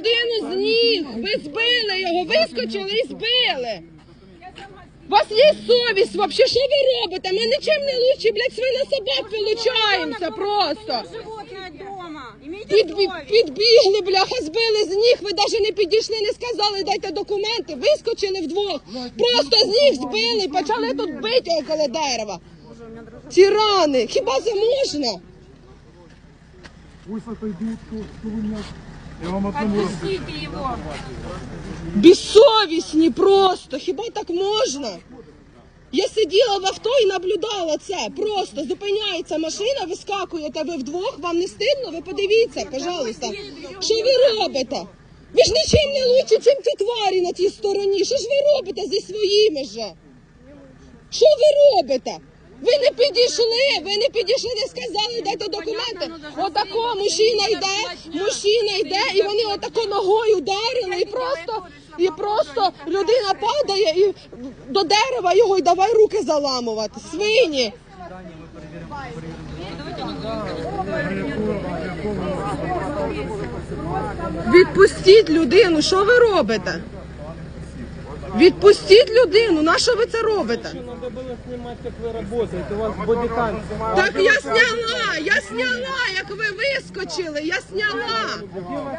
людину з ніг. Ви збили його, вискочили і збили. У вас є совість вообще? Що ви робите? Ми нічим не лучше, блядь, свина собак получаємося просто. Животное підбігли, бляха, збили з ніг, ви навіть не підійшли, не сказали, дайте документи, вискочили вдвох. Просто з ніг збили почали тут бити около дерева. Тирани, хіба це можна? Пусть отойдут, кто, кто вы Отпустите его. Безсовісні просто, хіба так можна? Я сиділа в авто і наблюдала це. Просто зупиняється машина, вискакуєте ви вдвох, вам не стидно? Ви подивіться, пожалуйста. Що ви робите? Ви ж нічим не лучше, чим ті тварі на тій стороні. Що ж ви робите зі своїми же? Що ви робите? Ви не підійшли, ви не підійшли, не сказали, дайте документи. Отако мужчина йде, мужчина йде, і вони отако ногою ударили, і просто, і просто людина падає і до дерева його і давай руки заламувати. Свині. Відпустіть людину, що ви робите? Відпустіть людину, на що ви це робите? Надо было снимать, как вы работаете. У вас бодикам снимают. Так я сняла, я сняла, як ви вискочили, я сняла.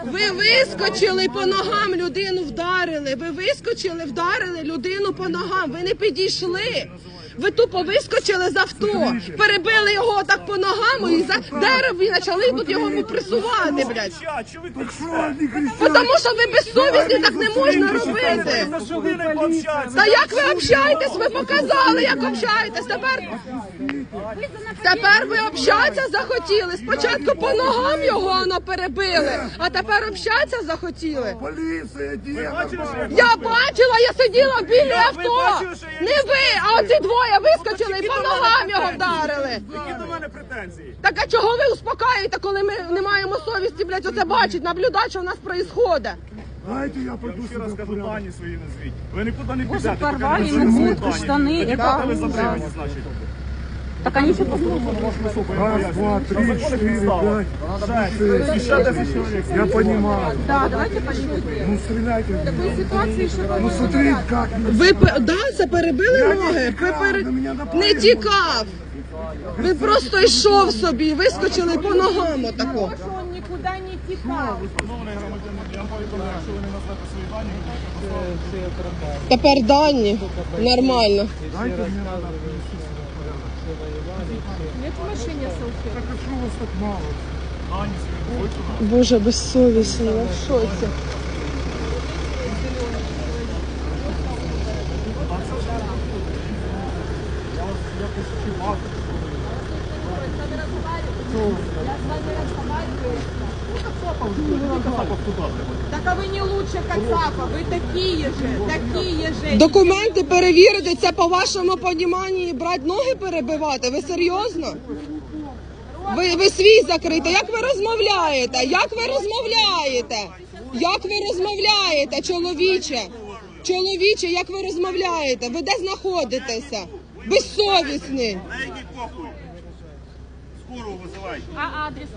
Ви вискочили по ногам, людину вдарили. Ви вискочили, вдарили людину по ногам. Ви не підійшли. Ви тупо вискочили з авто, перебили його так по ногам і за дерево і почали тут його пресувати, блядь. Тому що ви безсовісні, так не можна робити. Та як ви общаєтесь? Ви показали, як общаєтесь. Тепер, тепер ви общатися захотіли. Спочатку по ногам його воно перебили, а тепер общатися захотіли. Полиция, где? Я бачила, я сиділа біля авто. Не ви, а оці двоє вискочили і по ногам його вдарили. Які до мене претензії? Так а чого ви успокаєте, коли ми не маємо совісті, блядь, оце бачить, наблюдати, що в нас відбувається? Дайте я пройду Ще раз кажу, пані свої назвіть. Ви нікуди не Боже, підете, поки порвали не Да. поки ви затримані, значить. Так они еще Раз, два, три, четыре, пять, шесть. 10. Я понимаю. Да, давайте поедем. Ну стреляйте. в меня. Ну смотри, как. Ви пе- да, це перебили ноги. Ви пере- Не тікав. Ви просто йшов собі, вискочили по ногам отако. повідомляю, якщо ви не ви Тепер дані. Нормально. Дайте мне надо машине салфеток. Так а что вас так мало? Боже, безсовісні, я в шоці. Так а вы не лучше Кацапа, вы такие же, такие же. Документи перевірити, це по вашому поніманні брати ноги перебивати? Ви серйозно? Ви, ви свій закрите. Як ви розмовляєте? Як ви розмовляєте? Як ви розмовляєте, чоловіче? Чоловіче, як ви розмовляєте? Ви де знаходитеся? Безсовісний. На який похуй? Скору визивайте. А адрес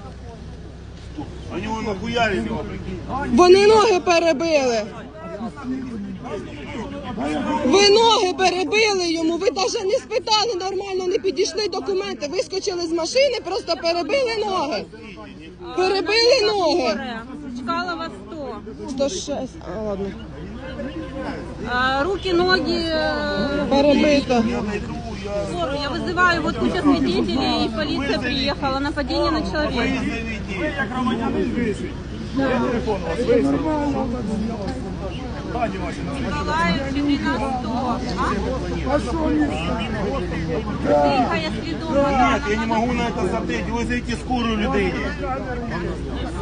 Вони його нахуярили. Вони ноги перебили. Ви ноги перебили йому. Ви навіть не спитали нормально, не підійшли документи. Вискочили з машини, просто перебили ноги. Перебили ноги. Чкалова 100. 106, а ладно. А, руки, ноги. э, Перебито. скорую. Я вызываю, вот куча свидетелей, и полиция приехала. Нападение на человека. Ви як громадянин вийшли. Є телефон у вас вийшли. Дані ваші назвіть. Николаев 1400. А? Тихо, я следом. Нет, я не могу на это смотреть. Вызовите скорую людині.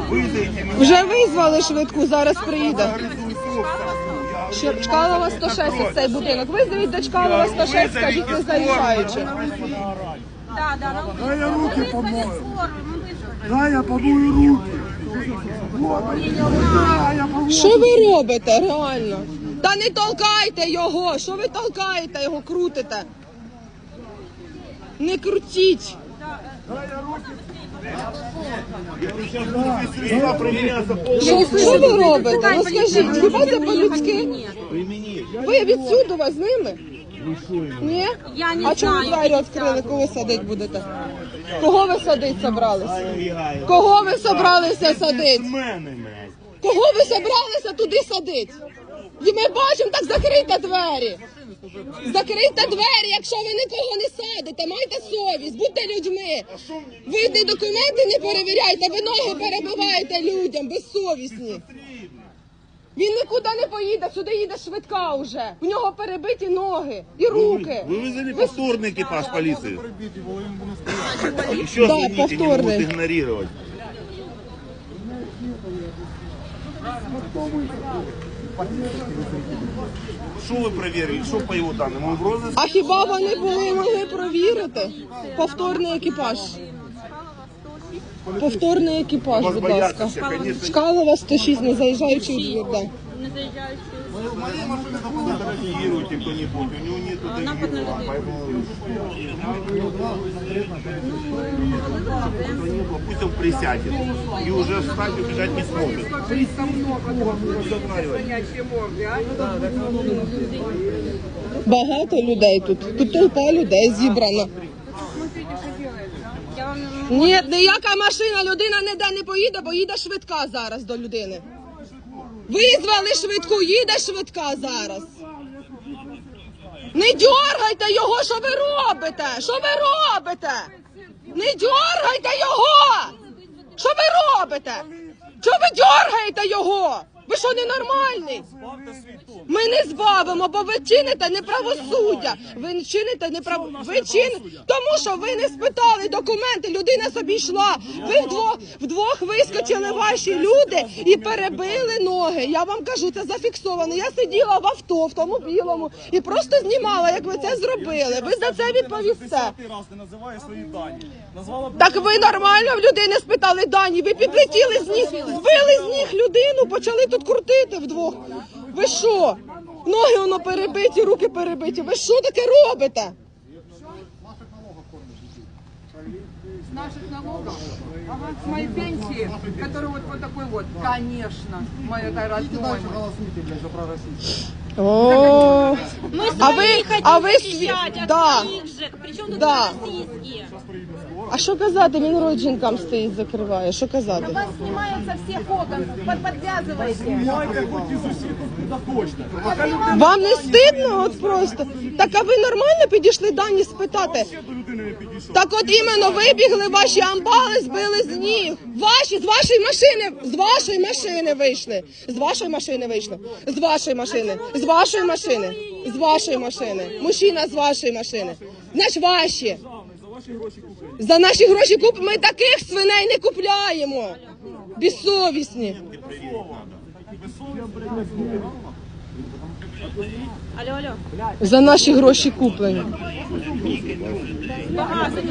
Вызовите. Вже визвали швидку, зараз приїде. Ще Чкалова 106 ось цей будинок. Визвіть до Чкалова 106, скажіть, не заїжджаючи. Да, да, на улице. Дай я руки Вызвали помою. скорую, мы вызвали. Дай я помою руки. Вот, дай я помою. Що ви робите реально? Та не толкайте його! Що ви толкаєте його, крутите? Не крутіть! Дай я руки Средства применяются що, що ви робите? Ну скажіть, хіба це по-людськи? Ви відсюди вас з ними? Ні? А чому двері відкрили, коли садить будете? Кого ви садить собралися? Кого ви собралися садить? Кого ви собралися туди садить? І ми бачимо, так закрийте двері. Закрийте двері, якщо ви нікого не садите, майте совість, будьте людьми. Ви ні документи не перевіряйте, ви ноги перебиваєте людям, безсовісні. Він нікуди не поїде, сюди їде швидка вже. В нього перебиті ноги і руки. Вы вызвали повторный экипаж полиции? Еще Да, звоните, не повторный. могут игнорировать. Що ви перевірили? Що по його даним? Ми в розыск? А хіба вони були могли провірити? Повторний екіпаж. Повторний екіпаж, будь ласка. Шкалова 106, не заїжджаючи у двір. Да. Не заезжающие. Фотографируйте кто-нибудь, у него нету доверия. подлежит. Пусть он присядет. И уже встать и убежать не сможет. Багато людей тут. Тут толпа людей зібрана. Я вам Ні, ніяка машина, людина ніде не поїде, бо їде швидка зараз до людини. Визвали швидку, їде швидка зараз. Не дьоргайте його, що ви робите? Що ви робите? Не дьоргайте його! Що ви робите? Чого ви дьоргаєте його? Ви що ненормальний? Ми не збавимо, бо ви чините неправосуддя. Ви чините неправ... Ви чините, тому що ви не спитали документи. Людина собі йшла. Ви вдвох, вдвох вискочили ваші люди і перебили ноги. Я вам кажу, це зафіксовано. Я сиділа в авто, в тому білому, і просто знімала, як ви це зробили. Ви за це відповісте. Ти раз не називає свої дані. Назвала б Так ви нормально в людини спитали дані. Ви підлетіли з ніг, збили з ніг людину, почали тут крутити вдвох. Ви що? Ноги воно перебиті, руки перебиті. Ви що таке робите? С наших налогов? Ага, с моей пенсии, которая вот, вот такой вот. Конечно, мое это родное. О, Мы с А вами вы- хотим а вы с- защищать от да. своих же. Причем тут Да. российские? а що казати? Він рот жінкам стоїть, закриває. Що казати? Вас снимаются все окон, под, подвязывайте. Майте хоч із усіх куди хочете. Вам не стидно? От просто. Так а ви нормально підійшли дані спитати? Ще до людини не підійшов. Так от іменно вибігли ваші амбали, збили з ніг. Ваші, з вашої машини, з вашої машини вийшли. З вашої машини вийшли. З вашої машини. З вашої машини. З вашої машини. Мужчина з вашої машини. Значить, ваші. За наші гроші куп... Ми таких свиней не купляємо. Безсовісні. Алло, алло. За наші гроші куплені. Багато.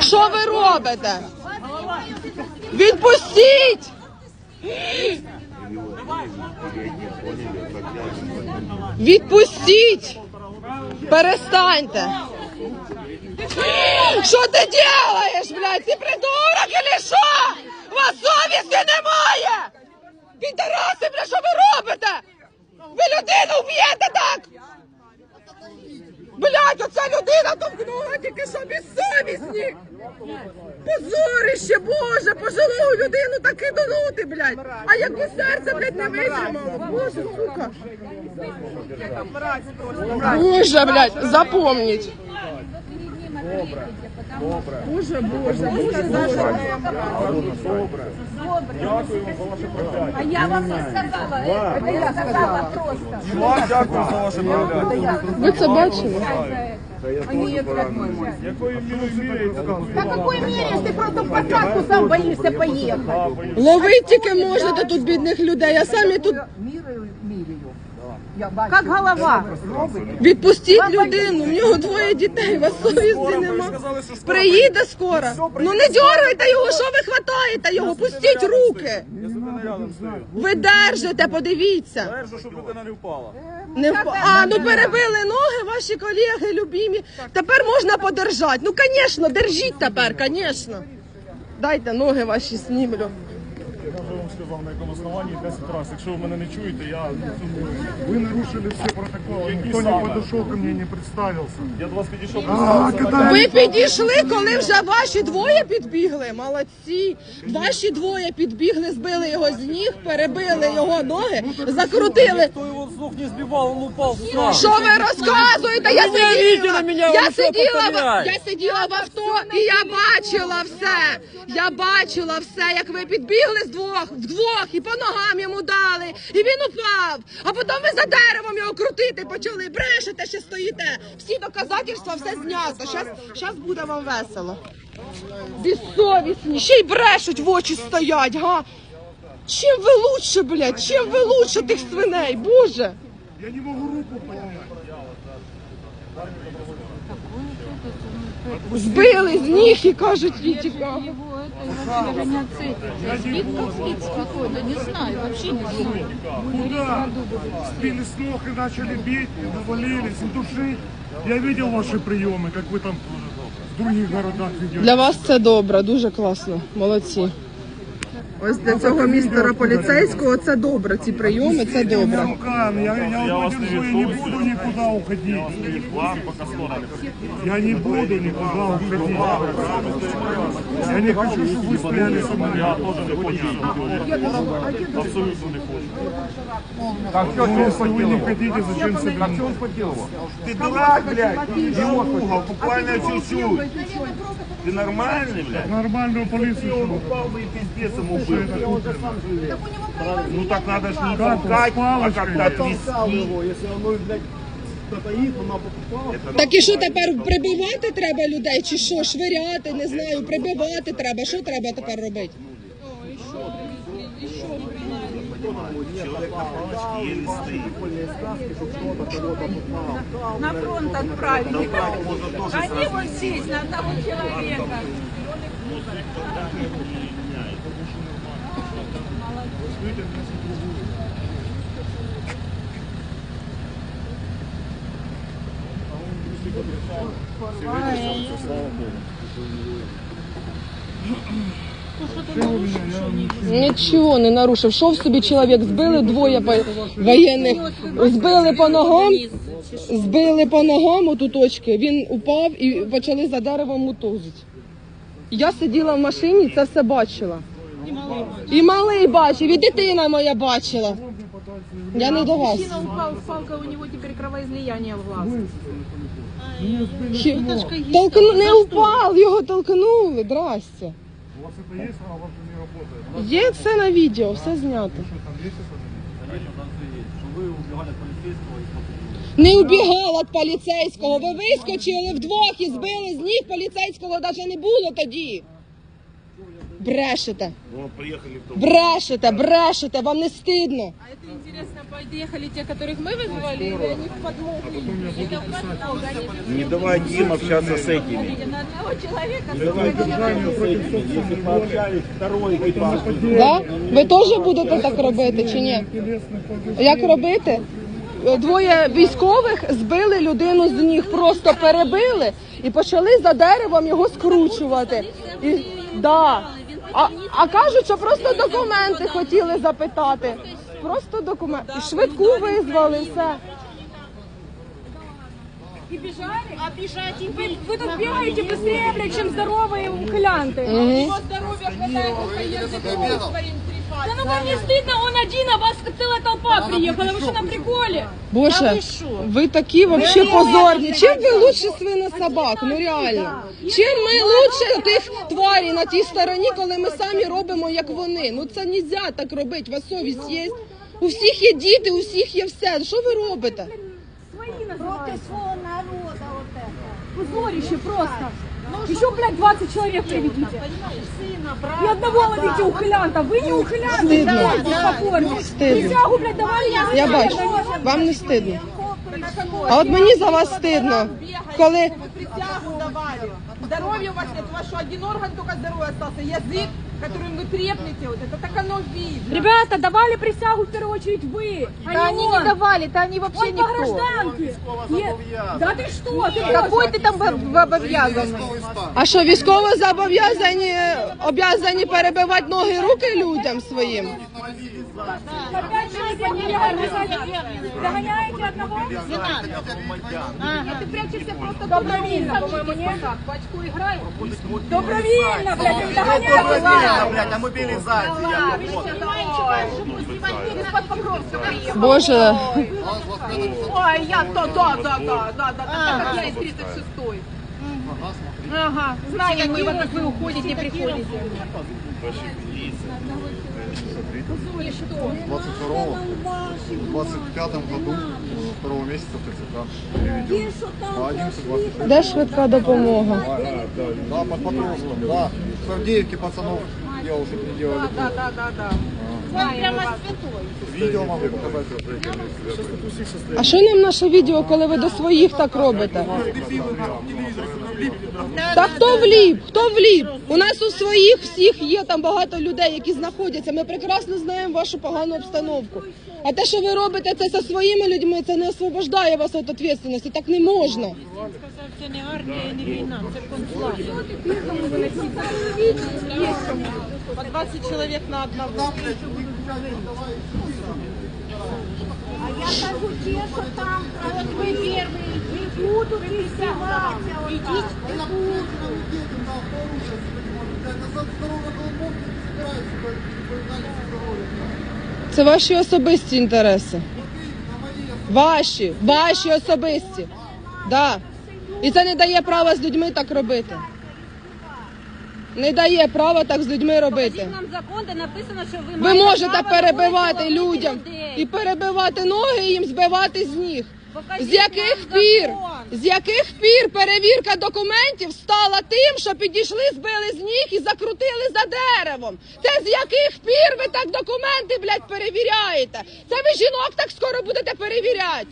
Що ви робите? Відпустіть! Відпустіть! Перестаньте! Що ти делаєш, блядь? Ти придурок или що? У вас совісті немає! Підараси, блядь, що ви робите? Ви людину вб'єте так! Блядь, оця людина томкнула тільки що безсовісні! Позорище, Боже, пожилу людину так киданути, блядь! А якби серце, блядь, не витримало, Боже, сука! Боже, блядь, запомніть! Боже, Боже, Боже, Боже! А я вам не сказала, это я сказала просто. Дякую за ваше проявляння. Ви це бачили? Нет, родной мой. Якою мірою міряється? На какой мере, если просто в посадку сам боишься поехать? Ловить тільки можете тут бідних людей, а самі тут. Я бачу. Как голова. Відпустіть людину, в нього двоє дітей, у вас совісті нема. Приїде скоро. Ну не дергайте його, що ви хватаєте його? Пустіть руки. Стою. Ви держите, подивіться. Держу, щоб людина не впала. Не впа- А, ну перебили ноги ваші колеги любімі. Тепер можна подержати. Ну, звісно, держіть тепер, звісно. Дайте ноги ваші снімлю Я вже вам сказав, на якому основанні 10 разів. Якщо ви мене не чуєте, я Вы нарушили все протоколы. Какие Никто не самые? подошел ко мне, не представился. я до вас підійшов А, представився. когда Ви підійшли, коли вже ваші двоє підбігли. Молодці. Ваші двоє підбігли, збили його з ніг, перебили його ноги, закрутили. Кто его с ног не сбивал, он упал сам. Що ви розказуєте? Я видели сиділа, мене, я воно сиділа, в- повторяє? я сиділа в авто і я бачила все. Я бачила все, як ви підбігли з двох, вдвох і по ногам йому дали. І він упав. А потім ви за деревом його крутити почали. Брешете, ще стоїте. Всі доказательства, все знято. Щас, щас буде вам весело. Безсовісні, ще й брешуть в очі стоять, га? Чим ви лучше, блядь? Чим ви лучше тих свиней, боже? я не могу руку поднять. Збили з ніг і кажуть, відтікав. Его это вообще даже не отцепишь. Спит как спит спокойно, не знаю, вообще не знаю. Куда? Сбили с ног и начали бить, и навалились, и душить. Я видел ваши приемы, как вы там в других городах ведете. Для вас це добре, дуже класно. Молодці. Ось для цього містера поліцейського це добре. Ці прийоми це добре. руками, я, я, Я вас не я не буду нікуди уходити. Я не буду нікуди уходити. Я не хочу, щоб ви стояли со мною. Я теж не хочу. Абсолютно не хочу Ну, если вы не хотите, зачем собрались? Ты дурак, блядь, иди в угол, буквально чуть-чуть. Ты нормальный, блядь? Нормальную полицию. Он чтобы- упал бы и пиздец ему был. Ну так надо ж не Как он, толкать, с а палочкой? как-то отвести. Так і що тепер прибивати треба людей, чи що? Швиряти, не знаю, прибивати треба. Що треба тепер робити? На палочке еле стоит. На фронт отправили. Можно тоже Они вот здесь, на одного человека. Нічого не нарушив. Шов собі чоловік, збили двоє воєнних, збили по ногам, збили по ногам оту точки. Він упав і почали за деревом мутузити. Я сиділа в машині, це все бачила. І малий бачив, і дитина моя бачила. Я не до вас. Мужчина упал, палка у него теперь кровоизлияние в глаз. Толкну... Не упав, його толкнули, здрасте. Это есть, а у вас же не работает. Є все на відео, все знято. Не убігала від поліцейського. Ви вискочили вдвох і збили з ніг поліцейського навіть не було тоді. Брешете, Ну, приехали в том. брешете, брешете, вам не стидно. А это интересно, подъехали те, которых мы вызвали, или они в подмогу? Это в подмогу, они Не давайте им общаться с этими. видите, на одного человека Не давайте общаться с этими. Если пообщались, второй экипаж. Да? Ви теж будете так робити чи ні? Як робити? Двоє військових збили людину з ніг, просто перебили і почали за деревом його скручувати. І, да. а, а кажуть, що просто документи хотіли запитати. Просто документи. І швидку визвали, все. И бежали? А бежать и вы, вы тут бегаете быстрее, блядь, чем здоровые ухилянты. Мгм. здоровья хватает, только если Да ну вам не стыдно, он один, а вас целая толпа приехала. Вы что, на приколе? Боже, ви такі вообще позорні. Чим ви лучше свина собак? Ну реально. Чим ми лучше тих тварей на тій стороні, коли ми самі робимо як вони? Ну це нельзя так робити. У вас совість є. У всіх є діти, у всіх є все. Що ви робите? Свои называют. Проти свого народу от это. позорище просто. Еще, блядь, 20 человек приведите. И одного ловите ухилянта. Вы не ухилянты, Стыдно. давайте, спокойно. Стыдно. Присягу, блядь, давали я Я бачу, вам не стидно. А от мені за вас стидно, коли присягу давали. Здоровья у вас нет, у вас что, один орган только здоровый остался, язык, которым вы трепнете, вот это так оно видно. Ребята, давали присягу в первую очередь вы, а Да не они он. не давали, да они вообще Он по никто. гражданке. Нет. Да ты что? Ты Какой ты там б- обов'язаний? А що військово зобов'язані обов'язані перебивати ноги і руки людям своїм? Опять человек не организовали. Догоняете одного? Ты прячешься просто Добровольно, по-моему, нет? По очку играй. Добровольно, блядь, догоняете. блядь, а мобилизация. из-под Покровска приехал. Боже, Ой, я то, да, да, да, да, да, да, как я из 36-й. Ага, знаем мы, вот как вы уходите, приходите. В 22 в 25 году, 2 месяца ТЦК переведен. На 11-23. де швидка допомога? Да, под Покровском, да. В Авдеевке пацанов девушек не делали. Да, да, да, да. Видео могу показать. А що нам наше відео, коли ви до своїх так робите? Та хто вліп? Хто вліп? У нас у своїх всіх є там багато людей, які знаходяться. Ми прекрасно знаємо вашу погану обстановку. А те, що ви робите це зі своїми людьми, це не освобождає вас від відповідальності. Так не можна. Це не армія і не війна, це концлагер. По 20 человек на одного. А я кажу, те, що там, от ви перші, не будуть присягатися. Ідіть, Це ваші особисті інтереси. Ваші, ваші особисті. Да. І це не дає права з людьми так робити. Не дає права так з людьми робити. Покажіть нам закон, де написано, що ви, Ви маєте можете право перебивати людям людей. і перебивати ноги, і їм збивати з ніг. Покажіть З яких нам пір? закон. З яких пір перевірка документів стала тим, що підійшли, збили з ніг і закрутили за деревом? Це з яких пір ви так документи, блядь, перевіряєте? Це ви жінок так скоро будете перевіряти?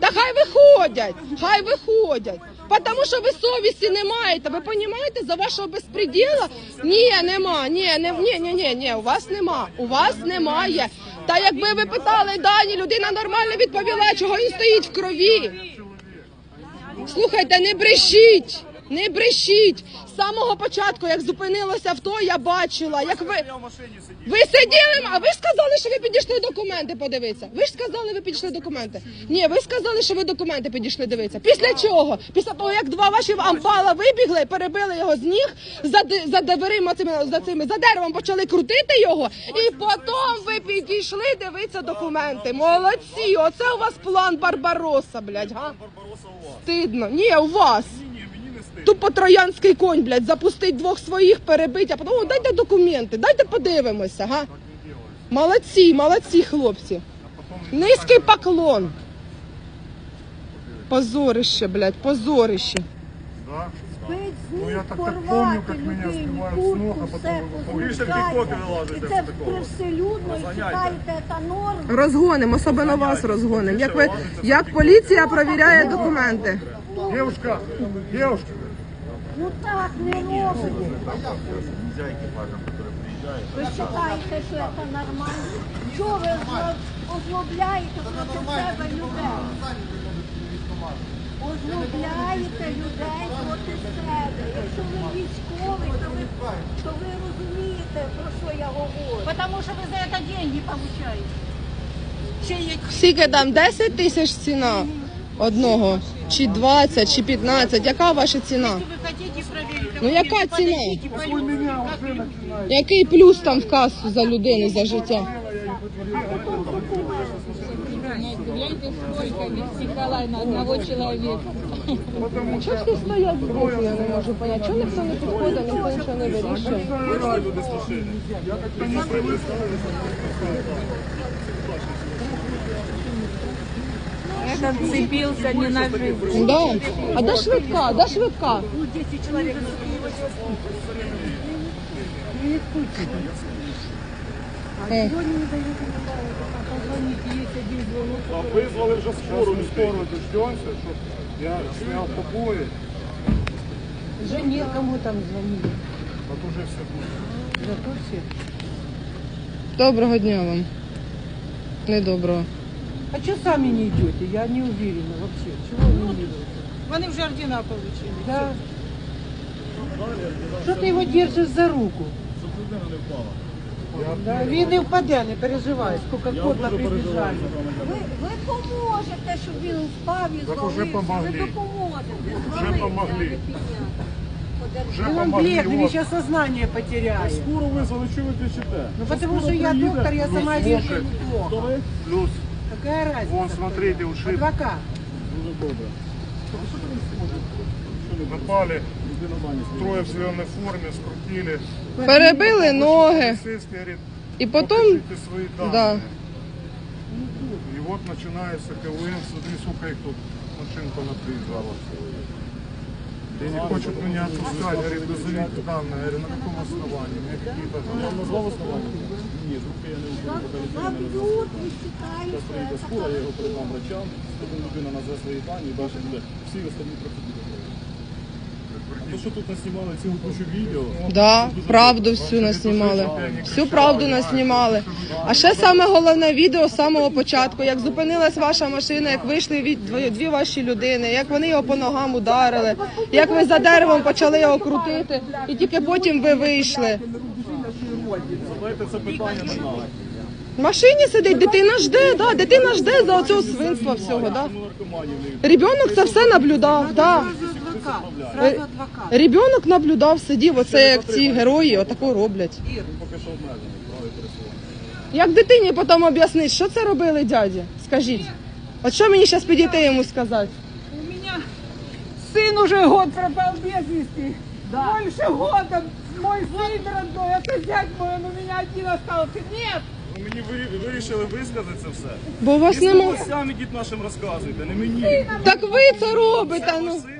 Та хай виходять, хай виходять. Тому що ви совісті не маєте. Ви розумієте, за вашого безпреділа? Ні, нема, ні, не, ні, ні, ні, ні, у вас нема, у вас немає. Та якби ви питали Дані, людина нормально відповіла, чого він стоїть в крові. Слухайте, не брешіть, не брешіть. З самого початку, як зупинилося авто, я бачила, як ви. Ви сиділи, а ви ж сказали, що ви підійшли документи подивитися. Ви ж сказали, ви підійшли документи. Ні, ви сказали, що ви документи підійшли дивитися. Після чого? Після того, як два ваші ампала вибігли, перебили його з ніг, за, за дверима цими, за цими, за деревом почали крутити його, і потім ви підійшли дивитися документи. Молодці, оце у вас план Барбароса, блядь, га? Стидно. Ні, у вас. Тупо троянський конь, блядь, запустить двох своїх, перебить, а потім «О, дайте документи, дайте подивимося, га? Молодці, молодці, хлопці. Низький поклон. Позорище, блядь, позорище. Да? Ну, я так- так помню, як мене збивають з ног, а потім все виходять. позбиваєте. І це привселюдно, і читаєте та норма. Розгоним, особливо вас розгоним. Як ви як поліція перевіряє документи? Девушка, девушка, Ну так не робить. Ви вважаєте, що це нормально? Чого ви озло- озлобляєте проти себе людей? Озлобляєте людей проти себе. Якщо ви військовий, то ви, то ви розумієте, про що я говорю. Потому что вы за это деньги получаете. Скільки там 10 тисяч ціна одного? Чи 20, чи 15? Яка ваша ціна? Ну яка ціна? Який плюс там в касу за людину за життя? Чого всі стоять збоку, я не можу поняти. Чого ніхто не підходить, ніхто нічого не вирішує? Этот цепился не на жизнь. Да. А де швидка? Де швидка? Е. А вызвали вже скору, скору дождемся, щоб я сняв побої. Уже некому там звонить. А то вже все буде. Зато все. Доброго дня вам. Недоброго. А что сами не идете? Я не уверена вообще. Чего вы не идете? Вони вже ордена получили. Да. Что ты его держишь за руку? Да, він не впаде, не переживай, сколько котла прибіжали. Ви, ви поможете, щоб він впав і Так уже звалився. помогли. Ви допоможете. Вже помогли. підняти. Вже Він помогли. він сознание потеряет. Скоро визвали, чого ви кричите? Ну потому что я доктор, я сама Ну, вижу слушай, неплохо. Плюс, Какая разница? вон, смотрите, ушиб. Адвокат. Напали, трое в зеленой форме, скрутили. Перебили ноги. Полицейский говорит, І потім. покажите свои данные. Да. И вот начинается КВМ, смотри, сколько их тут машин понаприезжало. И не хочет меня отпускать, говорит, назовите данные. Я говорю, на каком основании? Мне какие-то... Я назвал основания? Нет, руки я не Заб'ють, ви читаєте. скоро, я його передам врачам, потім людина назве свої дані і далі буде всі остальні процедури. То, що тут наснімали цілу кучу відео, Да, правду всю наснімали. Всю правду наснімали. А ще саме головне відео з самого початку, як зупинилась ваша машина, як вийшли від дві, дві ваші людини, як вони його по ногам ударили, як ви за деревом почали його крутити, і тільки потім ви вийшли. задайте це питання нам. В машині сидить, дитина жде, да, дитина жде за оцього свинства всього. Да. Ребенок це все наблюдав. Да Адвокат. Сразу адвокат. Ребенок наблюдав, сидів, оце як ці герої отако роблять. поки що обмежений праві пересування. Як дитині потім об'яснити, що це робили дяді? Скажіть. От що мені зараз підійти йому сказати? У меня сын уже год пропал без вести. Больше года. Мой сын родной, это зять мой, он у меня один остался. Нет, Ви мені ви- вирішили висказати це все. Бо у вас І нема. самі дід нашим розказуйте, не мені. Так ви це робите. Це Ну ваш син?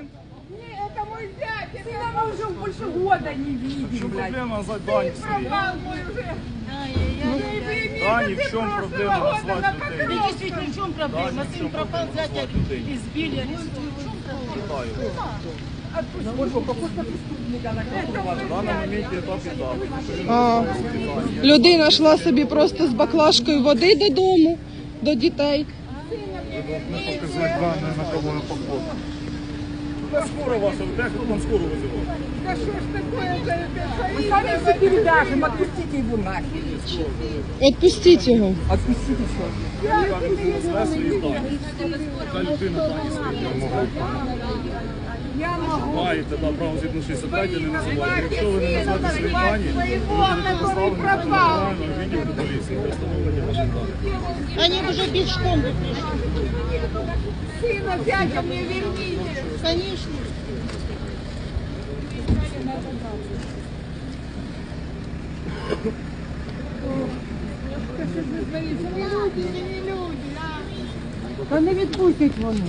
не, это мой зять. Сына мы уже больше года не В видим, чому блядь. проблема назвати дані свої? Пропал мой уже. Дані, в чому проблема назвати людей? Действительно, в чем проблема? Дані, в чому проблема назвати людей? Избили. Вітаю. В даному моменті етап етап. а, людина йшла собі просто з баклажкою води додому, до дітей. Не показать данные, на кого я похож. Та скоро вас, де хто там скоро визивав? Да что ж такое за это? Мы сами все передашем, отпустите его нахер. Відпустіть його. Отпустите все. Яка людина зве свої дані. Яка людина дані свої Я могу. Маєте да, право згідно 65 не називати. Якщо ви не назвете свої дані, Своего, ви будете который доставлені до пропал. Сына, дядя мне верните. Конечно. Не люди, не люди, а. Не відпустять вони.